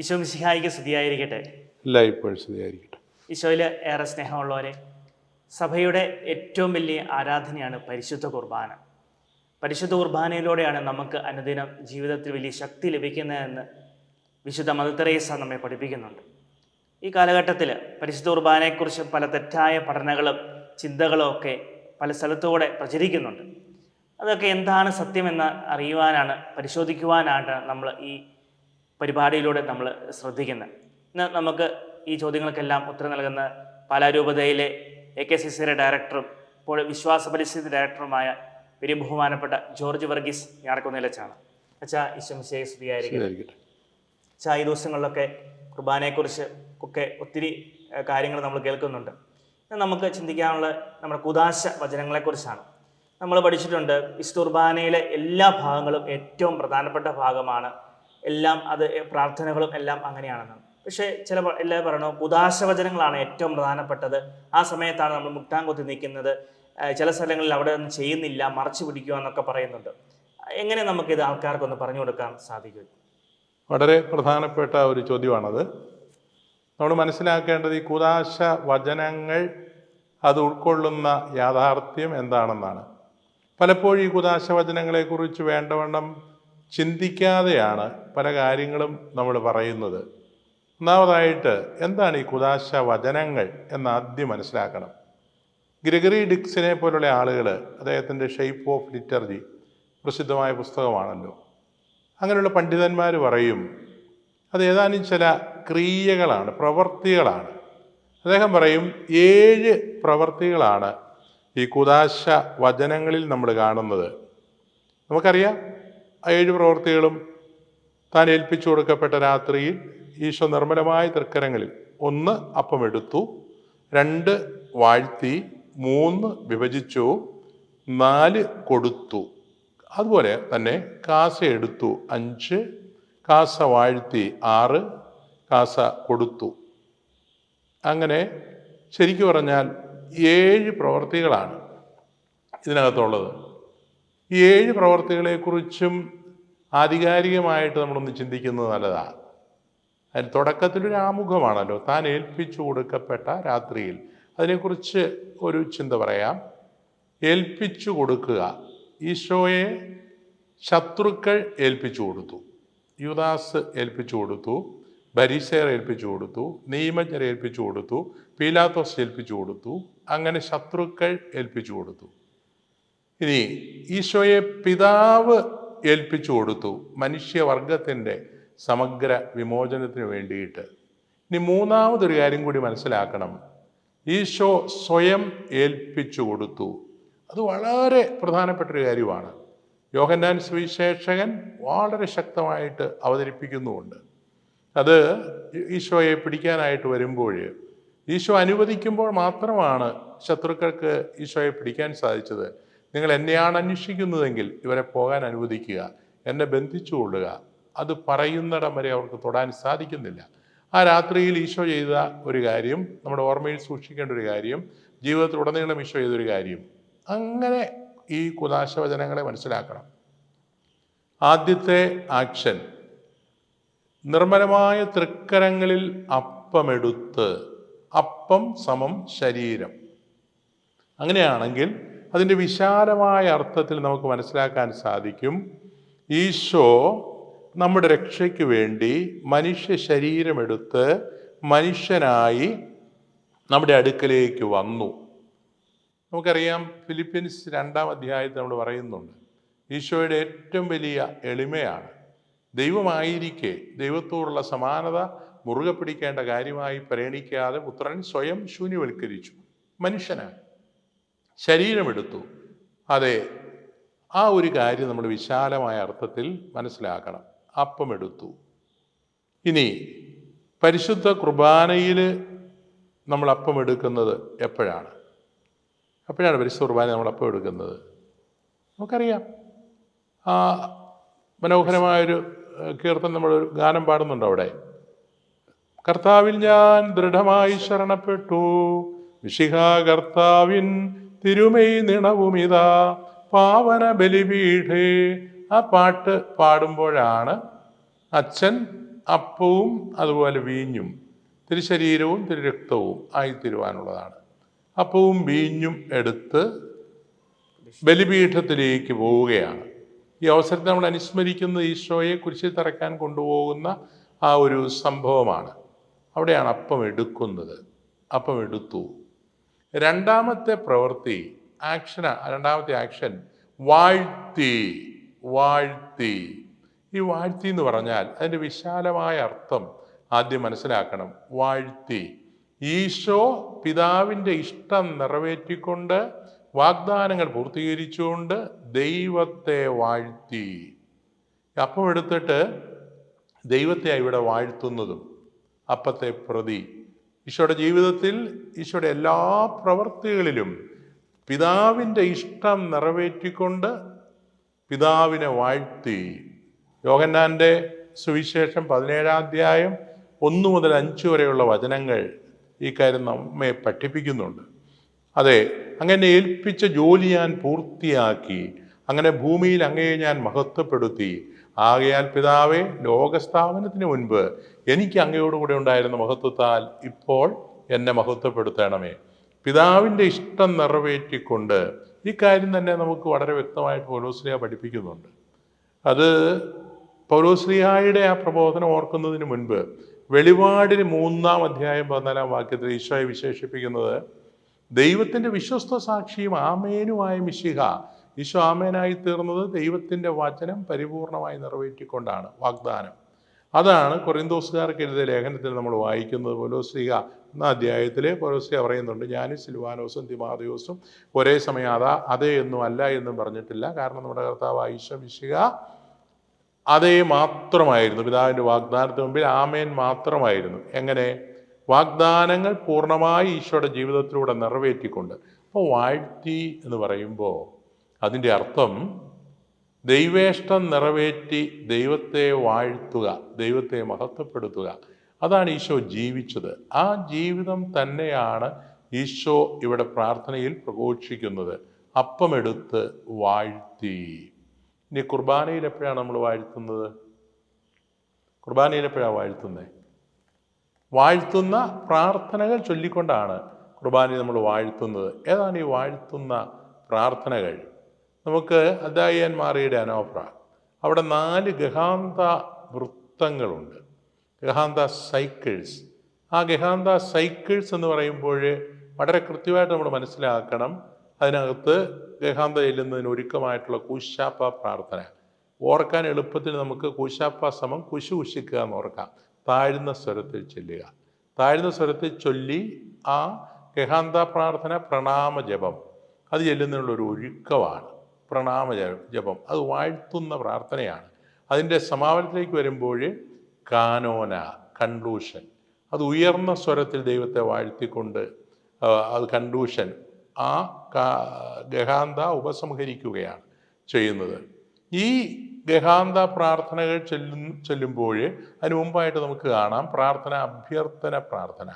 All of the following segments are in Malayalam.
ഈശോ മിശിഹായിക്ക് സ്തുതിയായിരിക്കട്ടെ. എല്ലായ്പ്പോഴും സ്തുതിയായിരിക്കട്ടെ. ഈശോയിൽ ഏറെ സ്നേഹമുള്ളവരെ സഭയുടെ ഏറ്റവും വലിയ ആരാധനയാണ് പരിശുദ്ധ കുർബാന. പരിശുദ്ധ കുർബാനയിലൂടെയാണ് നമുക്ക് അനുദിനം ജീവിതത്തിൽ വലിയ ശക്തി ലഭിക്കുന്നതെന്ന് വിശുദ്ധ മദത്തറേസ നമ്മെ പഠിപ്പിക്കുന്നുണ്ട്. ഈ കാലഘട്ടത്തിൽ പരിശുദ്ധ കുർബാനയെക്കുറിച്ച് പല തെറ്റായ പഠനങ്ങളും ചിന്തകളും ഒക്കെ പല സ്ഥലത്തൂടെ പ്രചരിക്കുന്നുണ്ട്. അതൊക്കെ എന്താണ് സത്യമെന്ന് അറിയുവാനാണ് പരിശോധിക്കുവാനാണ് നമ്മൾ ഈ പരിപാടിയിലൂടെ നമ്മൾ ശ്രദ്ധിക്കുന്നത് ഇന്ന് നമുക്ക് ഈ ചോദ്യങ്ങൾക്കെല്ലാം ഉത്തരം നൽകുന്ന പാലാരൂപതയിലെ എ കെ സി സിയുടെ ഡയറക്ടറും ഇപ്പോൾ വിശ്വാസ പരിസ്ഥിതി ഡയറക്ടറുമായ വലിയ ബഹുമാനപ്പെട്ട ജോർജ് വർഗീസ് ഞാറക്കുന്നതിലച്ചാണ് അച്ഛാ ഈശ്വംശയെ സ്തുതിയായിരിക്കും അച്ഛാ ഈ ദിവസങ്ങളിലൊക്കെ കുർബാനയെക്കുറിച്ച് ഒക്കെ ഒത്തിരി കാര്യങ്ങൾ നമ്മൾ കേൾക്കുന്നുണ്ട്. ഇന്ന് നമുക്ക് ചിന്തിക്കാനുള്ള നമ്മുടെ കുദാശ വചനങ്ങളെക്കുറിച്ചാണ്. നമ്മൾ പഠിച്ചിട്ടുണ്ട് വിശുദ്ധ കുർബാനയിലെ എല്ലാ ഭാഗങ്ങളും ഏറ്റവും പ്രധാനപ്പെട്ട ഭാഗമാണ് എല്ലാം അത് പ്രാർത്ഥനകളും എല്ലാം അങ്ങനെയാണെന്ന്. പക്ഷേ ചില എല്ലാവരും പറയണോ ഉദാശവചനങ്ങളാണ് വചനങ്ങളാണ് ഏറ്റവും പ്രധാനപ്പെട്ടത്. ആ സമയത്താണ് നമ്മൾ മുട്ടാങ്കൊത്തി നിൽക്കുന്നത്. ചില സ്ഥലങ്ങളിൽ അവിടെ ഒന്നും ചെയ്യുന്നില്ല മറച്ചു പിടിക്കുക എന്നൊക്കെ പറയുന്നുണ്ട്. എങ്ങനെ നമുക്കിത് ആൾക്കാർക്കൊന്ന് പറഞ്ഞു കൊടുക്കാൻ സാധിക്കും? വളരെ പ്രധാനപ്പെട്ട ഒരു ചോദ്യമാണത്. നമ്മൾ മനസ്സിലാക്കേണ്ടത് ഈ കുദാശ വചനങ്ങൾ അത് ഉൾക്കൊള്ളുന്ന യാഥാർത്ഥ്യം എന്താണെന്നാണ്. പലപ്പോഴും ഈ കുദാശ വചനങ്ങളെക്കുറിച്ച് വേണ്ടവണ്ണം ചിന്തിക്കാതെയാണ് പല കാര്യങ്ങളും നമ്മൾ പറയുന്നത്. ഒന്നാമതായിട്ട് എന്താണ് ഈ കുദാശ വചനങ്ങൾ എന്ന് ആദ്യം മനസ്സിലാക്കണം. ഗ്രിഗറി ഡിക്സിനെ പോലുള്ള ആളുകൾ അദ്ദേഹത്തിന്റെ ഷെയ്പ്പ് ഓഫ് ലിറ്റർജി പ്രസിദ്ധമായ പുസ്തകമാണല്ലോ. അങ്ങനെയുള്ള പണ്ഡിതന്മാർ പറയും അത് ഏതാനും ചില ക്രിയകളാണ് പ്രവർത്തികളാണ്. അദ്ദേഹം പറയും ഏഴ് പ്രവർത്തികളാണ് ഈ കുദാശ വചനങ്ങളിൽ നമ്മൾ കാണുന്നത്. നമുക്കറിയാം ഏഴ് പ്രവൃത്തികളും താൻ ഏൽപ്പിച്ചു കൊടുക്കപ്പെട്ട രാത്രിയിൽ ഈശോ നിർമ്മലമായ തൃക്കരങ്ങളിൽ ഒന്ന് അപ്പമെടുത്തു രണ്ട് വാഴ്ത്തി മൂന്ന് വിഭജിച്ചു നാല് കൊടുത്തു. അതുപോലെ തന്നെ കാസ എടുത്തു അഞ്ച് കാസ വാഴ്ത്തി ആറ് കാസ കൊടുത്തു. അങ്ങനെ ശരിക്കു പറഞ്ഞാൽ ഏഴ് പ്രവർത്തികളാണ് ഇതിനകത്തുള്ളത്. ഈ ഏഴ് പ്രവർത്തികളെക്കുറിച്ചും ആധികാരികമായിട്ട് നമ്മളൊന്ന് ചിന്തിക്കുന്നത് നല്ലതാണ്. അതിന് തുടക്കത്തിലൊരു ആമുഖമാണല്ലോ താൻ ഏൽപ്പിച്ചു കൊടുക്കപ്പെട്ട രാത്രിയിൽ. അതിനെക്കുറിച്ച് ഒരു ചിന്ത പറയാം. ഏൽപ്പിച്ചു കൊടുക്കുക. ഈശോയെ ശത്രുക്കൾ ഏൽപ്പിച്ചു കൊടുത്തു. യുദാസ് ഏൽപ്പിച്ചു കൊടുത്തു. ബരീസേർ ഏൽപ്പിച്ചു കൊടുത്തു. നിയമജ്ഞർ ഏൽപ്പിച്ചു കൊടുത്തു. പീലാത്തോസ് ഏൽപ്പിച്ചു കൊടുത്തു. അങ്ങനെ ശത്രുക്കൾ ഏൽപ്പിച്ചു കൊടുത്തു. ഇനി ഈശോയെ പിതാവ് ഏൽപ്പിച്ചു കൊടുത്തു മനുഷ്യവർഗത്തിന്റെ സമഗ്ര വിമോചനത്തിന് വേണ്ടിയിട്ട്. ഇനി മൂന്നാമതൊരു കാര്യം കൂടി മനസ്സിലാക്കണം. ഈശോ സ്വയം ഏൽപ്പിച്ചു കൊടുത്തു. അത് വളരെ പ്രധാനപ്പെട്ടൊരു കാര്യമാണ്. യോഹന്നാൻ സുവിശേഷകൻ വളരെ ശക്തമായിട്ട് അവതരിപ്പിക്കുന്നുമുണ്ട്. അത് ഈശോയെ പിടിക്കാനായിട്ട് വരുമ്പോൾ ഈശോ അനുവദിക്കുമ്പോൾ മാത്രമാണ് ശത്രുക്കൾക്ക് ഈശോയെ പിടിക്കാൻ സാധിച്ചത്. നിങ്ങൾ എന്നെയാണ് അന്വേഷിക്കുന്നതെങ്കിൽ ഇവരെ പോകാൻ അനുവദിക്കുക എന്നെ ബന്ധിച്ചു കൊള്ളുക. അത് പറയുന്നിടം വരെ അവർക്ക് തൊടാൻ സാധിക്കുന്നില്ല. ആ രാത്രിയിൽ ഈശോ ചെയ്ത ഒരു കാര്യം നമ്മുടെ ഓർമ്മയിൽ സൂക്ഷിക്കേണ്ട ഒരു കാര്യം ജീവിതത്തിൽ ഉടനീളം ഈശോ ചെയ്തൊരു കാര്യം. അങ്ങനെ ഈ കുദാശവചനങ്ങളെ മനസ്സിലാക്കണം. ആദ്യത്തെ ആക്ഷൻ നിർമ്മലമായ തൃക്കരങ്ങളിൽ അപ്പമെടുത്ത് അപ്പം സമം ശരീരം. അങ്ങനെയാണെങ്കിൽ അതിന്റെ വിശാലമായ അർത്ഥത്തിൽ നമുക്ക് മനസ്സിലാക്കാൻ സാധിക്കും. ഈശോ നമ്മുടെ രക്ഷയ്ക്ക് വേണ്ടി മനുഷ്യ ശരീരമെടുത്ത് മനുഷ്യനായി നമ്മുടെ അടുക്കലേക്ക് വന്നു. നമുക്കറിയാം ഫിലിപ്പീൻസ് രണ്ടാം അധ്യായത്തിൽ നമ്മൾ പറയുന്നുണ്ട് ഈശോയുടെ ഏറ്റവും വലിയ എളിമയാണ്. ദൈവമായിരിക്കെ ദൈവത്തോടുള്ള സമാനത മുറുകെ പിടിക്കേണ്ട കാര്യമായി പരിഗണിക്കാതെ പുത്രൻ സ്വയം ശൂന്യവൽക്കരിച്ചു. മനുഷ്യനാണ് ശരീരമെടുത്തു. അതെ ആ ഒരു കാര്യം നമ്മൾ വിശാലമായ അർത്ഥത്തിൽ മനസ്സിലാക്കണം. അപ്പമെടുത്തു. ഇനി പരിശുദ്ധ കുർബാനയിൽ നമ്മൾ അപ്പം എടുക്കുന്നത് എപ്പോഴാണ്? എപ്പോഴാണ് പരിശുദ്ധ കുർബാന നമ്മൾ അപ്പം എടുക്കുന്നത് നമുക്കറിയാം. ആ മനോഹരമായൊരു കീർത്തനം നമ്മൾ ഗാനം പാടുന്നുണ്ട് അവിടെ. കർത്താവിൽ ഞാൻ ദൃഢമായി ശരണപ്പെട്ടു വിശിഖ കർത്താവിൻ തിരുമൈ നിണവുമിതാ. പാവന ബലിപീഠേ. ആ പാട്ട് പാടുമ്പോഴാണ് അച്ഛൻ അപ്പവും അതുപോലെ വീഞ്ഞും തിരുശരീരവും തിരുരക്തവും ആയിത്തീരുവാനുള്ളതാണ്. അപ്പവും വീഞ്ഞും എടുത്ത് ബലിപീഠത്തിലേക്ക് പോവുകയാണ്. ഈ അവസരത്തിൽ നമ്മൾ അനുസ്മരിക്കുന്ന ഈശോയെ കുരിശിൽ തറക്കാൻ കൊണ്ടുപോകുന്ന ആ ഒരു സംഭവമാണ്. അവിടെയാണ് അപ്പം എടുക്കുന്നത്. അപ്പം എടുത്തു. രണ്ടാമത്തെ പ്രവൃത്തി ആക്ഷൻ രണ്ടാമത്തെ ആക്ഷൻ വാഴ്ത്തി വാഴ്ത്തി. ഈ വാഴ്ത്തി എന്ന് പറഞ്ഞാൽ അതിന്റെ വിശാലമായ അർത്ഥം ആദ്യം മനസ്സിലാക്കണം. വാഴ്ത്തി. ഈശോ പിതാവിന്റെ ഇഷ്ടം നിറവേറ്റിക്കൊണ്ട് വാഗ്ദാനങ്ങൾ പൂർത്തീകരിച്ചുകൊണ്ട് ദൈവത്തെ വാഴ്ത്തി. അപ്പം എടുത്തിട്ട് ദൈവത്തെ ഇവിടെ വാഴ്ത്തുന്നതും. അപ്പത്തെ പ്രതി. ഈശോയുടെ ജീവിതത്തിൽ ഈശോയുടെ എല്ലാ പ്രവൃത്തികളിലും പിതാവിന്റെ ഇഷ്ടം നിറവേറ്റിക്കൊണ്ട് പിതാവിനെ വാഴ്ത്തി. യോഗന്നാന്റെ സുവിശേഷം പതിനേഴാം അധ്യായം ഒന്ന് മുതൽ അഞ്ച് വരെയുള്ള വചനങ്ങൾ ഈ കാര്യം നമ്മെ പഠിപ്പിക്കുന്നുണ്ട്. അതെ അങ്ങനെ ഏൽപ്പിച്ച ജോലി ഞാൻ പൂർത്തിയാക്കി അങ്ങനെ ഭൂമിയിൽ അങ്ങയെ ഞാൻ മഹത്വപ്പെടുത്തി ആകയാൽ പിതാവേ ലോകസ്ഥാപനത്തിന് മുൻപ് എനിക്ക് അങ്ങയോടുകൂടെ ഉണ്ടായിരുന്ന മഹത്വത്താൽ ഇപ്പോൾ എന്നെ മഹത്വപ്പെടുത്തണമേ. പിതാവിന്റെ ഇഷ്ടം നിറവേറ്റിക്കൊണ്ട് ഈ കാര്യം തന്നെ നമുക്ക് വളരെ വ്യക്തമായിട്ട് പൗലോസ്ലിയ പഠിപ്പിക്കുന്നുണ്ട്. അത് പൗലോസ്ലിഹായുടെ ആ പ്രബോധനം ഓർക്കുന്നതിന് മുൻപ് വെളിപാടിന് മൂന്നാം അധ്യായം പതിനാലാം വാക്യത്തിൽ ഈശോയെ വിശേഷിപ്പിക്കുന്നത് ദൈവത്തിന്റെ വിശ്വസ്ത സാക്ഷിയും ആമേനുമായ മിശിഹ ഈശോ ആമേനായി തീർന്നത് ദൈവത്തിന്റെ വചനം പരിപൂർണമായി നിറവേറ്റിക്കൊണ്ടാണ് വാഗ്ദാനം. അതാണ് കൊറിന്തോസുകാർക്ക് എഴുതിയ ലേഖനത്തിൽ നമ്മൾ വായിക്കുന്നത്. പോലോസിക എന്ന അധ്യായത്തിൽ പോലോസിക പറയുന്നുണ്ട് ഞാനും സിൽവാനോസും തിമാദിയോസും ഒരേ സമയം അതാ അതേ എന്നും അല്ല എന്നും പറഞ്ഞിട്ടില്ല. കാരണം നമ്മുടെ കർത്താവ് ഈശോ വിശിക അതേ മാത്രമായിരുന്നു. പിതാവിന്റെ വാഗ്ദാനത്തിന് മുമ്പിൽ ആമേൻ മാത്രമായിരുന്നു. എങ്ങനെ? വാഗ്ദാനങ്ങൾ പൂർണമായി ഈശോയുടെ ജീവിതത്തിലൂടെ നിറവേറ്റിക്കൊണ്ട്. അപ്പോൾ വാഴ്ത്തി എന്ന് പറയുമ്പോൾ അതിന്റെ അർത്ഥം ദൈവേഷ്ടം നിറവേറ്റി ദൈവത്തെ വാഴ്ത്തുക ദൈവത്തെ മഹത്വപ്പെടുത്തുക. അതാണ് ഈശോ ജീവിച്ചത്. ആ ജീവിതം തന്നെയാണ് ഈശോ ഇവിടെ പ്രാർത്ഥനയിൽ പ്രഘോഷിക്കുന്നത്. അപ്പമെടുത്ത് വാഴ്ത്തി. ഇനി കുർബാനയിൽ എപ്പോഴാണ് നമ്മൾ വാഴ്ത്തുന്നത്? കുർബാനയിൽ എപ്പോഴാണ് വാഴ്ത്തുന്നത് വാഴ്ത്തുന്ന പ്രാർത്ഥനകൾ ചൊല്ലിക്കൊണ്ടാണ് കുർബാനയിൽ നമ്മൾ വാഴ്ത്തുന്നത്. ഏതാണ് ഈ വാഴ്ത്തുന്ന പ്രാർത്ഥനകൾ? നമുക്ക് അദായൻ മാറിയുടെ അനോപ്ര. അവിടെ നാല് ഗഹാന്ത വൃത്തങ്ങളുണ്ട്. ഗഹാന്ത സൈക്കിൾസ്. ആ ഗഹാന്ത സൈക്കിൾസ് എന്ന് പറയുമ്പോൾ വളരെ കൃത്യമായിട്ട് നമ്മൾ മനസ്സിലാക്കണം. അതിനകത്ത് ഗഹാന്ത ചെല്ലുന്നതിന് ഒരുക്കമായിട്ടുള്ള കുശാപ്പ പ്രാർത്ഥന. ഓർക്കാൻ എളുപ്പത്തിന് നമുക്ക് കുശാപ്പ സമം കുശു കുശിക്കുക എന്ന് ഓർക്കാം. താഴ്ന്ന സ്വരത്തിൽ ചെല്ലുക. താഴ്ന്ന സ്വരത്തിൽ ചൊല്ലി ആ ഗഹാന്ത പ്രാർത്ഥന പ്രണാമ ജപം. അത് ചെല്ലുന്നതിനുള്ള ഒരു ഒരുക്കമാണ്. പ്രണാമ ജപം അത് വാഴ്ത്തുന്ന പ്രാർത്ഥനയാണ്. അതിന്റെ സമാപനത്തിലേക്ക് വരുമ്പോൾ കാനോന കൺക്ലൂഷൻ അത് ഉയർന്ന സ്വരത്തിൽ ദൈവത്തെ വാഴ്ത്തിക്കൊണ്ട് അത് കൺക്ലൂഷൻ ആ ഗഹാന്ത ഉപസംഹരിക്കുകയാണ് ചെയ്യുന്നത്. ഈ ഗഹാന്ത പ്രാർത്ഥനകൾ ചെല്ലും ചെല്ലുമ്പോൾ അതിന് മുമ്പായിട്ട് നമുക്ക് കാണാം പ്രാർത്ഥന അഭ്യർത്ഥന പ്രാർത്ഥന.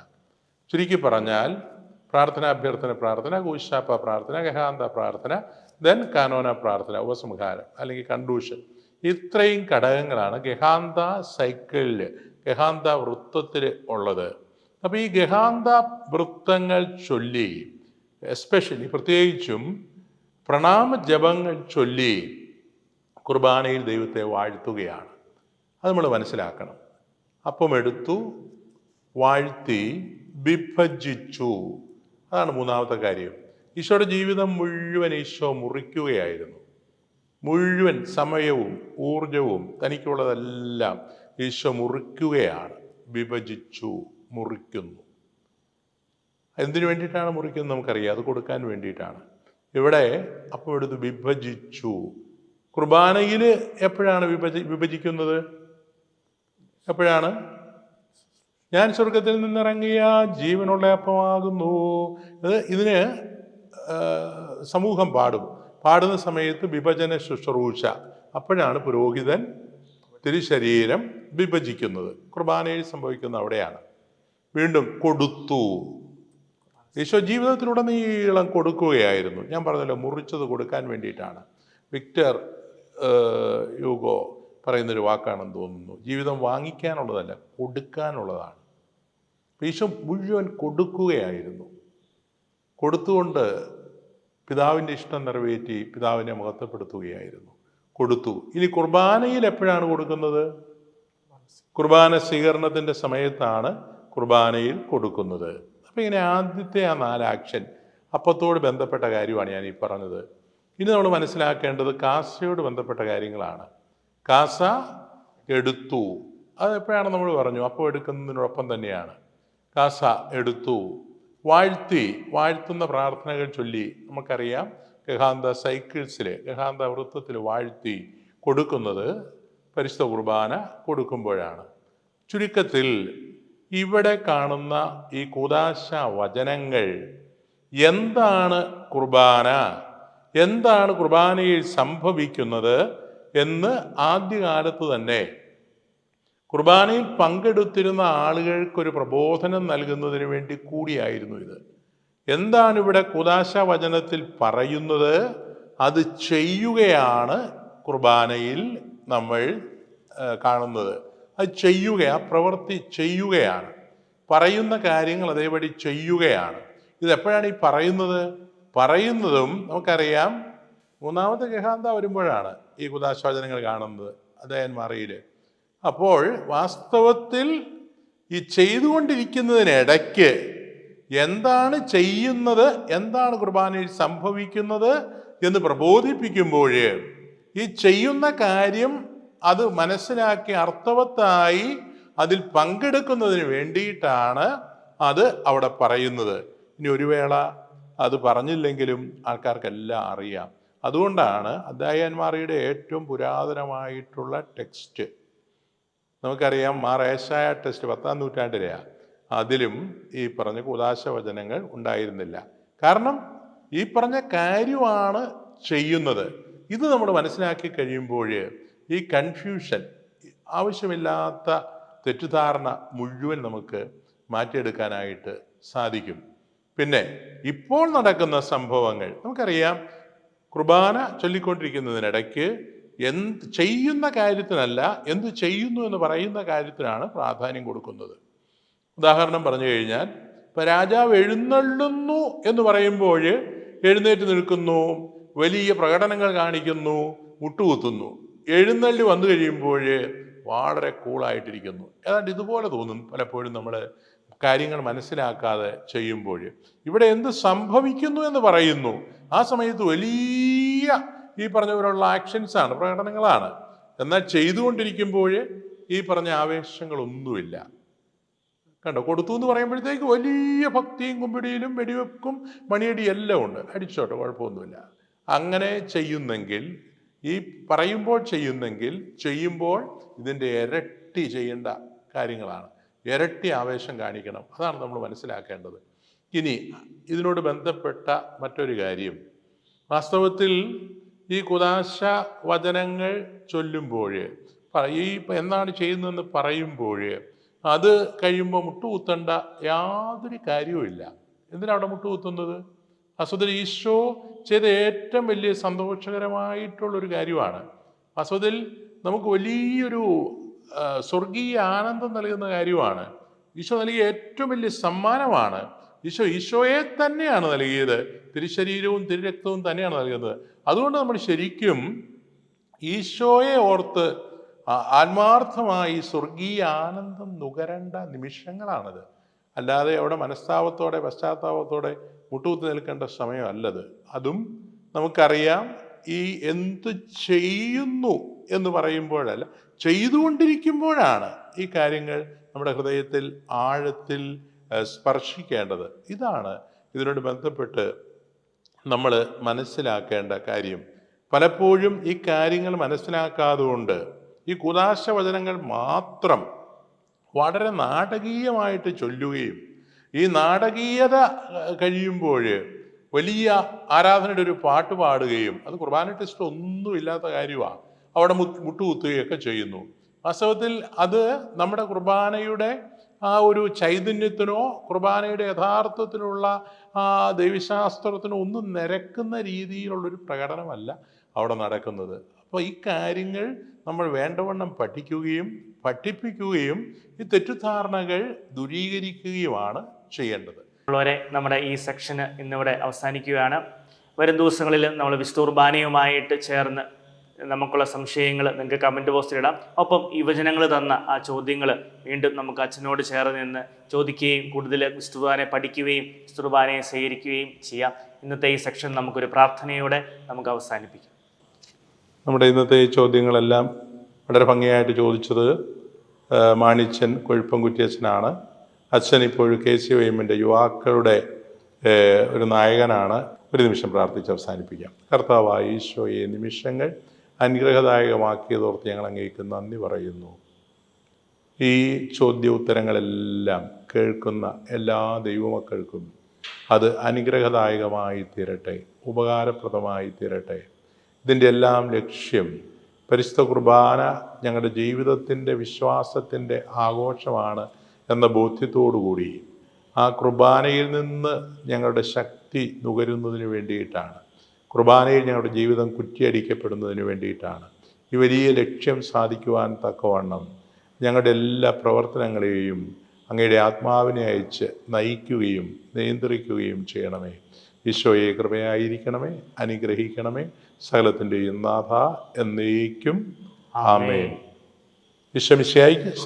ചുരുക്കി പറഞ്ഞാൽ പ്രാർത്ഥന അഭ്യർത്ഥന പ്രാർത്ഥന കൂശാപ്പ പ്രാർത്ഥന ഗഹാന്ത പ്രാർത്ഥന ദെൻ കാനോന പ്രാർത്ഥന ഉപസംഹാരം അല്ലെങ്കിൽ കണ്ടൂഷൻ ഇത്രയും ഘടകങ്ങളാണ് ഗഹാന്ത സൈക്കിളിൽ ഗഹാന്ത വൃത്തത്തിൽ ഉള്ളത്. അപ്പോൾ ഈ ഗഹാന്ത വൃത്തങ്ങൾ ചൊല്ലി എസ്പെഷ്യലി പ്രത്യേകിച്ചും പ്രണാമ ജപങ്ങൾ ചൊല്ലി കുർബാനയിൽ ദൈവത്തെ വാഴ്ത്തുകയാണ്. അത് നമ്മൾ മനസ്സിലാക്കണം. അപ്പം എടുത്തു വാഴ്ത്തി വിഭജിച്ചു. അതാണ് മൂന്നാമത്തെ കാര്യം. ഈശോയുടെ ജീവിതം മുഴുവൻ ഈശോ മുറിക്കുകയായിരുന്നു. മുഴുവൻ സമയവും ഊർജവും തനിക്കുള്ളതെല്ലാം ഈശോ മുറിക്കുകയാണ്. വിഭജിച്ചു മുറിക്കുന്നു. എന്തിനു വേണ്ടിയിട്ടാണ് മുറിക്കുന്നത് നമുക്കറിയാം. അത് കൊടുക്കാൻ വേണ്ടിയിട്ടാണ്. ഇവിടെ അപ്പോൾ എടുത്ത് വിഭജിച്ചു. കുർബാനയിൽ എപ്പോഴാണ് വിഭജി വിഭജിക്കുന്നത്? എപ്പോഴാണ്? ഞാൻ സ്വർഗത്തിൽ നിന്നിറങ്ങിയ ജീവനുള്ള അപ്പമാകുന്നു. ഇത് ഇതിന് സമൂഹം പാടും. പാടുന്ന സമയത്ത് വിഭജന ശുശ്രൂഷ. അപ്പോഴാണ് പുരോഹിതൻ തിരുശരീരം വിഭജിക്കുന്നത്. കുർബാനയിൽ സംഭവിക്കുന്ന അവിടെയാണ്. വീണ്ടും കൊടുത്തു. ഈശോ ജീവിതത്തിലൂടെ നീളം കൊടുക്കുകയായിരുന്നു. ഞാൻ പറഞ്ഞല്ലോ മുറിച്ചത് കൊടുക്കാൻ വേണ്ടിയിട്ടാണ്. വിക്ടർ യുഗോ പറയുന്നൊരു വാക്കാണെന്ന് തോന്നുന്നു. ജീവിതം വാങ്ങിക്കാനുള്ളതല്ല കൊടുക്കാനുള്ളതാണ്. ഈശോ മുഴുവൻ കൊടുക്കുകയായിരുന്നു. കൊടുത്തുകൊണ്ട് പിതാവിന്റെ ഇഷ്ടം നിറവേറ്റി പിതാവിനെ മഹത്വപ്പെടുത്തുകയായിരുന്നു. കൊടുത്തു. ഇനി കുർബാനയിൽ എപ്പോഴാണ് കൊടുക്കുന്നത്? കുർബാന സ്വീകരണത്തിന്റെ സമയത്താണ് കുർബാനയിൽ കൊടുക്കുന്നത്. അപ്പം ഇങ്ങനെ ആദ്യത്തെ ആ നാലാക്ഷൻ അപ്പത്തോട് ബന്ധപ്പെട്ട കാര്യമാണ് ഞാൻ ഈ പറഞ്ഞത്. ഇനി നമ്മൾ മനസ്സിലാക്കേണ്ടത് കാസയോട് ബന്ധപ്പെട്ട കാര്യങ്ങളാണ്. കാസ എടുത്തു. അത് എപ്പോഴാണ് നമ്മൾ പറഞ്ഞു? അപ്പം എടുക്കുന്നതിനോടൊപ്പം തന്നെയാണ്. കാസ എടുത്തു. വാഴ്ത്തി വാഴ്ത്തുന്ന പ്രാർത്ഥനകൾ ചൊല്ലി നമുക്കറിയാം ഗഹാന്ത സൈക്കിൾസിൽ ഗഹാന്ത വൃത്തത്തിൽ വാഴ്ത്തി കൊടുക്കുന്നത് പരിശുദ്ധ കുർബാന കൊടുക്കുമ്പോഴാണ്. ചുരുക്കത്തിൽ ഇവിടെ കാണുന്ന ഈ കൂതാശ വചനങ്ങൾ എന്താണ് കുർബാന എന്താണ് കുർബാനയിൽ സംഭവിക്കുന്നത് എന്ന് ആദ്യകാലത്ത് തന്നെ കുർബാനയിൽ പങ്കെടുത്തിരുന്ന ആളുകൾക്കൊരു പ്രബോധനം നൽകുന്നതിന് വേണ്ടി കൂടിയായിരുന്നു ഇത്. എന്താണ് ഇവിടെ കുദാശ വചനത്തിൽ പറയുന്നത്? അത് ചെയ്യുകയാണ് കുർബാനയിൽ നമ്മൾ കാണുന്നത്. അത് ചെയ്യുക ആ പ്രവൃത്തി ചെയ്യുകയാണ്. പറയുന്ന കാര്യങ്ങൾ അതേപടി ചെയ്യുകയാണ്. ഇത് എപ്പോഴാണ് ഈ പറയുന്നത്? പറയുന്നതും നമുക്കറിയാം. മൂന്നാമത്തെ ഗഹാന്ത വരുമ്പോഴാണ് ഈ കുദാശ വചനങ്ങൾ കാണുന്നത്. അദ്ദേഹന്മാറിയിൽ അപ്പോൾ വാസ്തവത്തിൽ ഈ ചെയ്തുകൊണ്ടിരിക്കുന്നതിനിടയ്ക്ക് എന്താണ് ചെയ്യുന്നത് എന്താണ് കുർബാനയിൽ സംഭവിക്കുന്നത് എന്ന് പ്രബോധിപ്പിക്കുമ്പോൾ ഈ ചെയ്യുന്ന കാര്യം അത് മനസ്സിലാക്കി അർത്ഥവത്തായി അതിൽ പങ്കെടുക്കുന്നതിന് വേണ്ടിയിട്ടാണ് അത് അവിടെ പറയുന്നത്. ഇനി ഒരു വേള അത് പറഞ്ഞില്ലെങ്കിലും ആൾക്കാർക്കെല്ലാം അറിയാം. അതുകൊണ്ടാണ് അദ്ദായന്മാറിയുടെ ഏറ്റവും പുരാതനമായിട്ടുള്ള ടെക്സ്റ്റ്. നമുക്കറിയാം മാർ ഏശായ ടെസ്റ്റ് പത്താം നൂറ്റാണ്ടിലെയാണ് അതിലും ഈ പറഞ്ഞ കൂതാശ വചനങ്ങൾ ഉണ്ടായിരുന്നില്ല. കാരണം ഈ പറഞ്ഞ കാര്യമാണ് ചെയ്യുന്നത്. ഇത് നമ്മൾ മനസ്സിലാക്കി കഴിയുമ്പോൾ ഈ കൺഫ്യൂഷൻ ആവശ്യമില്ലാത്ത തെറ്റിദ്ധാരണ മുഴുവൻ നമുക്ക് മാറ്റിയെടുക്കാനായിട്ട് സാധിക്കും. പിന്നെ ഇപ്പോൾ നടക്കുന്ന സംഭവങ്ങൾ നമുക്കറിയാം. കുർബാന ചൊല്ലിക്കൊണ്ടിരിക്കുന്നതിനിടയ്ക്ക് എന്ത് ചെയ്യുന്ന കാര്യത്തിനല്ല എന്ത് ചെയ്യുന്നു എന്ന് പറയുന്ന കാര്യത്തിനാണ് പ്രാധാന്യം കൊടുക്കുന്നത്. ഉദാഹരണം പറഞ്ഞു കഴിഞ്ഞാൽ ഇപ്പം രാജാവ് എഴുന്നള്ളുന്നു എന്ന് പറയുമ്പോൾ എഴുന്നേറ്റ് നിൽക്കുന്നു വലിയ പ്രകടനങ്ങൾ കാണിക്കുന്നു മുട്ടുകുത്തുന്നു. എഴുന്നള്ളി വന്നു കഴിയുമ്പോൾ വളരെ കൂളായിട്ടിരിക്കുന്നു ഏതാണ്ട് ഇതുപോലെ തോന്നും പലപ്പോഴും നമ്മൾ കാര്യങ്ങൾ മനസ്സിലാക്കാതെ ചെയ്യുമ്പോൾ. ഇവിടെ എന്ത് സംഭവിക്കുന്നു എന്ന് പറയുന്നു. ആ സമയത്ത് വലിയ ഈ പറഞ്ഞ പോലുള്ള ആക്ഷൻസ് ആണ് പ്രകടനങ്ങളാണ്. എന്നാൽ ചെയ്തുകൊണ്ടിരിക്കുമ്പോൾ ഈ പറഞ്ഞ ആവേശങ്ങളൊന്നുമില്ല. കണ്ടോ? കൊടുത്തു എന്ന് പറയുമ്പോഴത്തേക്ക് വലിയ ഭക്തിയും കുമ്പിടിയിലും വെടിവെപ്പും മണിയടി എല്ലാം ഉണ്ട്. അടിച്ചോട്ടെ കുഴപ്പമൊന്നുമില്ല. അങ്ങനെ ചെയ്യുന്നെങ്കിൽ ഈ പറയുമ്പോൾ ചെയ്യുന്നെങ്കിൽ ചെയ്യുമ്പോൾ ഇതിന്റെ ഇരട്ടി ചെയ്യേണ്ട കാര്യങ്ങളാണ്. ഇരട്ടി ആവേശം കാണിക്കണം. അതാണ് നമ്മൾ മനസ്സിലാക്കേണ്ടത്. ഇനി ഇതിനോട് ബന്ധപ്പെട്ട മറ്റൊരു കാര്യം. വാസ്തവത്തിൽ ഈ കുദാശ വചനങ്ങൾ ചൊല്ലുമ്പോൾ ഈ എന്താണ് ചെയ്യുന്നതെന്ന് പറയുമ്പോൾ അത് കഴിയുമ്പോൾ മുട്ടുകുത്തേണ്ട യാതൊരു കാര്യവുമില്ല എന്തിനാണ് അവിടെ മുട്ടുകുത്തുന്നത്? വാസ്തവത്തിൽ ഈശോ ചെയ്ത ഏറ്റവും വലിയ സന്തോഷകരമായിട്ടുള്ളൊരു കാര്യമാണ്. അസുദിൽ നമുക്ക് വലിയൊരു സ്വർഗീയ ആനന്ദം നൽകുന്ന കാര്യമാണ്. ഈശോ നൽകിയ ഏറ്റവും വലിയ സമ്മാനമാണ്. ഈശോ ഈശോയെ തന്നെയാണ് നൽകിയത്. തിരുശരീരവും തിരുരക്തവും തന്നെയാണ് നൽകുന്നത്. അതുകൊണ്ട് നമ്മൾ ശരിക്കും ഈശോയെ ഓർത്ത് ആത്മാർത്ഥമായി സ്വർഗീയ ആനന്ദം നുകരേണ്ട നിമിഷങ്ങളാണത്. അല്ലാതെ അവിടെ മനസ്താപത്തോടെ പശ്ചാത്താപത്തോടെ മുട്ടുകുത്തി നിൽക്കേണ്ട സമയമല്ലത്. അതും നമുക്കറിയാം ഈ എന്ത് ചെയ്യുന്നു എന്ന് പറയുമ്പോഴല്ല ചെയ്തുകൊണ്ടിരിക്കുമ്പോഴാണ് ഈ കാര്യങ്ങൾ നമ്മുടെ ഹൃദയത്തിൽ ആഴത്തിൽ സ്പർശിക്കേണ്ടത്. ഇതാണ് ഇതിനോട് ബന്ധപ്പെട്ട് നമ്മൾ മനസ്സിലാക്കേണ്ട കാര്യം. പലപ്പോഴും ഈ കാര്യങ്ങൾ മനസ്സിലാക്കാതെ കൊണ്ട് ഈ കുദാശ വചനങ്ങൾ മാത്രം വളരെ നാടകീയമായിട്ട് ചൊല്ലുകയും ഈ നാടകീയത കഴിയുമ്പോൾ വലിയ ആരാധനയുടെ ഒരു പാട്ട് പാടുകയും അത് കുർബാന ടെസ്റ്റ് ഒന്നും ഇല്ലാത്ത കാര്യമാണ് അവിടെ മുട്ട് മുട്ടുകുത്തുകയൊക്കെ ചെയ്യുന്നു. വാസ്തവത്തിൽ അത് നമ്മുടെ കുർബാനയുടെ ആ ഒരു ചൈതന്യത്തിനോ കുർബാനയുടെ യഥാർത്ഥത്തിലുള്ള ആ ദൈവശാസ്ത്രത്തിനോ ഒന്നും നിരക്കുന്ന രീതിയിലുള്ളൊരു പ്രകടനമല്ല അവിടെ നടക്കുന്നത്. അപ്പോൾ ഈ കാര്യങ്ങൾ നമ്മൾ വേണ്ടവണ്ണം പഠിക്കുകയും പഠിപ്പിക്കുകയും ഈ തെറ്റിദ്ധാരണകൾ ദുരീകരിക്കുകയുമാണ് ചെയ്യേണ്ടത്. ഉള്ളവരെ നമ്മുടെ ഈ സെക്ഷന് ഇന്നിവിടെ അവസാനിക്കുകയാണ്. വരും ദിവസങ്ങളിൽ നമ്മൾ വിശുദ്ധ കുർബാനയുമായിട്ട് ചേർന്ന് നമുക്കുള്ള സംശയങ്ങൾ നിങ്ങൾക്ക് കമന്റ് ബോക്സിൽ ഇടാം. ഒപ്പം യുവജനങ്ങൾ തന്ന ആ ചോദ്യങ്ങൾ വീണ്ടും നമുക്ക് അച്ഛനോട് ചേർന്ന് നിന്ന് ചോദിക്കുകയും കൂടുതൽ വിസ്തുബാനെ പഠിക്കുകയും വിസ്തുബാനെ സ്വീകരിക്കുകയും ചെയ്യാം. ഇന്നത്തെ ഈ സെക്ഷൻ നമുക്കൊരു പ്രാർത്ഥനയോടെ നമുക്ക് അവസാനിപ്പിക്കാം. നമ്മുടെ ഇന്നത്തെ ഈ ചോദ്യങ്ങളെല്ലാം വളരെ ഭംഗിയായിട്ട് ചോദിച്ചത് മാണിച്ചൻ കൊഴുപ്പംകുറ്റിയച്ഛനാണ്. അച്ഛൻ ഇപ്പോഴും കെ സി വൈമിന്റെ യുവാക്കളുടെ ഒരു നായകനാണ്. ഒരു നിമിഷം പ്രാർത്ഥിച്ച് അവസാനിപ്പിക്കാം. കർത്താവായ ഈശോയെ നിമിഷങ്ങൾ അനുഗ്രഹദായകമാക്കിയതോർത്ത് ഞങ്ങൾ അങ്ങേക്ക് നന്ദി പറയുന്നു. ഈ ചോദ്യ ഉത്തരങ്ങളെല്ലാം കേൾക്കുന്ന എല്ലാ ദൈവമക്കൾക്കും അത് അനുഗ്രഹദായകമായി തീരട്ടെ ഉപകാരപ്രദമായി തീരട്ടെ. ഇതിന്റെ എല്ലാം ലക്ഷ്യം പരിശുദ്ധ കുർബാന ഞങ്ങളുടെ ജീവിതത്തിന്റെ വിശ്വാസത്തിന്റെ ആഘോഷമാണ് എന്ന ബോധ്യത്തോടുകൂടി ആ കുർബാനയിൽ നിന്ന് ഞങ്ങളുടെ ശക്തി നുകരുന്നതിന് വേണ്ടിയിട്ടാണ് കുർബാനയിൽ ഞങ്ങളുടെ ജീവിതം കുറ്റിയടിക്കപ്പെടുന്നതിന് വേണ്ടിയിട്ടാണ്. ഈ വലിയ ലക്ഷ്യം സാധിക്കുവാൻ തക്കവണ്ണം ഞങ്ങളുടെ എല്ലാ പ്രവർത്തനങ്ങളെയും അങ്ങയുടെ ആത്മാവിനെ അയച്ച് നയിക്കുകയും നിയന്ത്രിക്കുകയും ചെയ്യണമേ. ഈശോയെ കൃപയായിരിക്കണമേ അനുഗ്രഹിക്കണമേ. സകലത്തിന്റെയും നാഥ എന്നേക്കും. ആമേൻ. ഈശോ മിശിയായിക്ക്